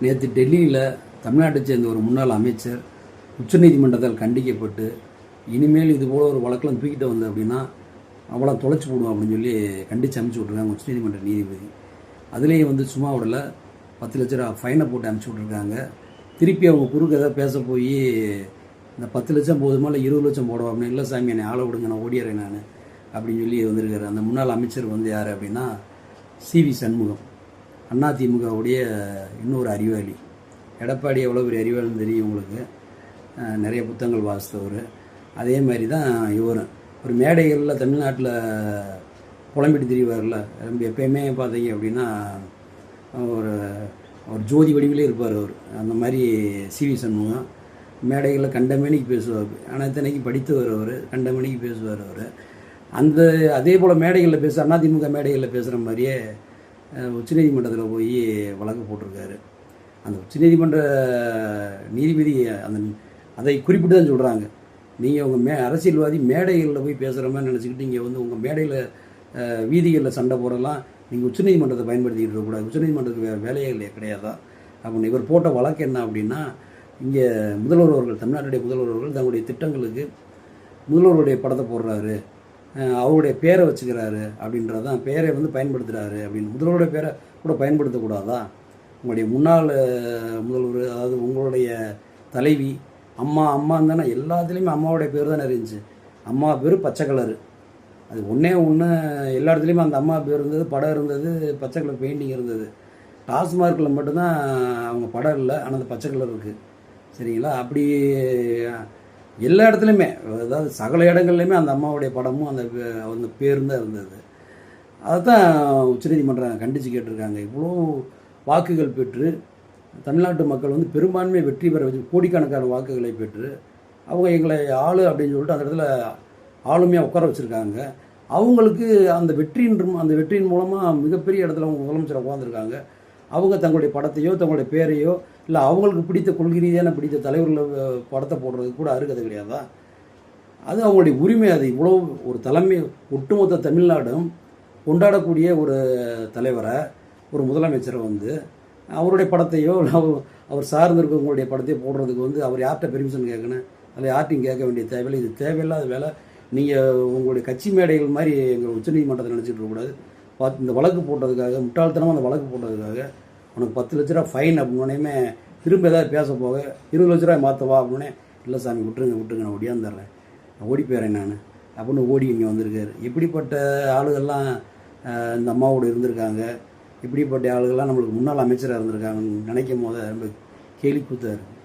நேற்று டெல்லியில் தமிழ்நாட்டை சேர்ந்த ஒரு முன்னாள் அமைச்சர் உச்சநீதிமன்றத்தால் கண்டிக்கப்பட்டு இனிமேல் இது போல் ஒரு வழக்கில் தூக்கிட்டு வந்தேன் அப்படின்னா அவளை தொலைச்சி போடுவோம் அப்படின்னு சொல்லி கண்டித்து அனுப்பிச்சி விட்ருக்காங்க உச்சநீதிமன்ற நீதிபதி. அதுலேயே வந்து சும்மா விடல. பத்து லட்ச ரூபா ஃபைனை போட்டு அனுப்பிச்சி விட்ருக்காங்க திருப்பி அவங்க குறுக்க ஏதாவது பேச போய் இந்த பத்து லட்சம் போதுமா இல்லை இருபது லட்சம் போடுவோம் அப்படின்னு இல்லை சாமி என்னை ஆளை விடுங்க நான் ஓடிடுறேன் நான். அப்படின்னு சொல்லி வந்திருக்காரு. அந்த முன்னாள் அமைச்சர் வந்து யார் அப்படின்னா சிவி சண்முகம். அதிமுகவுடைய இன்னொரு அறிவாளி. எடப்பாடி எவ்வளோ பெரிய அறிவாளின்னு தெரியும் உங்களுக்கு. நிறைய புத்தகங்கள் வாசித்தவர். அதே மாதிரி தான் இவரும். ஒரு மேடைகளில் தமிழ்நாட்டில் புலம்பிட்டு திரிவார்ல. ரொம்ப எப்பயுமே பார்த்தீங்க அப்படின்னா ஒரு ஒரு ஜோதி வடிவிலே இருப்பார் அவர். அந்த மாதிரி சிவி சண்முகம். மேடைகளில் கண்டமேனிக்கு பேசுவார். ஆனால் இத்தனைக்கு படித்தவர் அவர். கண்டமேனிக்கு பேசுவார் அவர். அந்த அதே போல் மேடைகளில் பேச அதிமுக மேடைகளில் பேசுகிற மாதிரியே உச்சநீதிமன்றத்தில் போய் வழக்கு போட்டிருக்காரு. அந்த உச்சநீதிமன்ற நீதிபதி அந்த அதை குறிப்பிட்டு தான் சொல்கிறாங்க நீங்கள் உங்கள் மே அரசியல்வாதி மேடைகளில் போய் பேசுகிற மாதிரி நினச்சிக்கிட்டு இங்கே வந்து உங்கள் மேடையில் வீதிகளில் சண்டை போடலாம். நீங்கள் உச்சநீதிமன்றத்தை பயன்படுத்திக்கிட்டு இருக்கக்கூடாது. உச்சநீதிமன்றத்துக்கு வேறு வேலையே இல்லையா கிடையாதா? அப்படின்னு இவர் போட்ட வழக்கு என்ன அப்படின்னா இங்கே முதல்வர் அவர்கள் தமிழ்நாட்டுடைய முதல்வர் அவர்கள் தங்களுடைய திட்டங்களுக்கு முதல்வருடைய படத்தை போடுறாரு. அவருடைய பேரை வச்சுக்கிறாரு அப்படின்றதான் பேரை வந்து பயன்படுத்துகிறாரு அப்படின்னு. முதல்வருடைய பேரை கூட பயன்படுத்தக்கூடாதா? உங்களுடைய முன்னாள் முதல்வர் அதாவது உங்களுடைய தலைவி அம்மா அம்மா தானே எல்லாத்துலேயுமே அம்மாவுடைய பேர் தானே இருந்துச்சு. அம்மா பேர் பச்சை கலரு. அது ஒன்றே ஒன்று எல்லா இடத்துலையுமே அந்த அம்மா பேர் இருந்தது படம் இருந்தது பச்சை கலர் பெயிண்டிங் இருந்தது. டாஸ்மார்க்கில் மட்டும்தான் அவங்க படம் இல்லை ஆனால் அந்த பச்சை கலர் இருக்குது சரிங்களா? அப்படி எல்லா இடத்துலையுமே அதாவது சகல இடங்கள்லையுமே அந்த அம்மாவுடைய படமும் அந்த பே- அந்த பேரும் தான் இருந்தது. அதைத்தான் உச்சநீதிமன்றம் கண்டித்து கேட்டிருக்காங்க. இவ்வளோ வாக்குகள் பெற்று தமிழ்நாட்டு மக்கள் வந்து பெரும்பான்மை வெற்றி பெற வச்சு கோடிக்கணக்கான வாக்குகளை பெற்று அவங்க எங்களை ஆளு அப்படின்னு சொல்லிட்டு அந்த இடத்துல ஆளுமையாக உட்கார வச்சுருக்காங்க. அவங்களுக்கு அந்த வெற்றியின் அந்த வெற்றியின் மூலமாக மிகப்பெரிய இடத்துல அவங்க முதலமைச்சர் உட்காந்துருக்காங்க அவங்க தங்களுடைய படத்தையோ தங்களுடைய பேரையோ இல்லை அவங்களுக்கு பிடித்த கொள்கை ரீதியான பிடித்த தலைவர்களை படத்தை போடுறதுக்கு கூட அருகதை கிடையாதா? அது அவங்களுடைய உரிமை. அது இவ்வளோ ஒரு தலைமை ஒட்டுமொத்த தமிழ்நாடும் கொண்டாடக்கூடிய ஒரு தலைவரை ஒரு முதலமைச்சரை வந்து அவருடைய படத்தையோ இல்லை அவர் அவர் சார்ந்திருக்கவங்களுடைய படத்தையோ போடுறதுக்கு வந்து அவர் யார்கிட்ட பெர்மிஷன் கேட்கணும்? அதில் யார்ட்டையும் கேட்க வேண்டிய தேவையில்லை. இது தேவையில்லாத வேலை. நீங்கள் உங்களுடைய கட்சி மேடைகள் மாதிரி எங்கள் உச்சநீதிமன்றத்தை நினச்சிட்டு இருக்கக்கூடாது. பார்த்து இந்த வழக்கு போட்டதுக்காக முட்டாள்தனமாக அந்த வழக்கு போட்டதுக்காக உனக்கு பத்து லட்ச ரூபா ஃபைன் அப்படின்னே திரும்ப ஏதாவது பேச போக இருபது லட்ச ரூபாய் மாற்றவா அப்படின்னே இல்லை சாமி விட்டுருங்க விட்டுருங்க நான் ஓடியாந்துடுறேன் நான் ஓடி போயிடுறேன் நான். அப்படின்னு ஓடி இங்கே வந்திருக்காரு. இப்படிப்பட்ட ஆளுகள்லாம் இந்த அம்மாவோட இருந்திருக்காங்க. இப்படிப்பட்ட ஆளுகள்லாம் நம்மளுக்கு முன்னாள் அமைச்சராக இருந்திருக்காங்கன்னு நினைக்கும் போது ரொம்ப கேலி கூத்தாக இருக்குது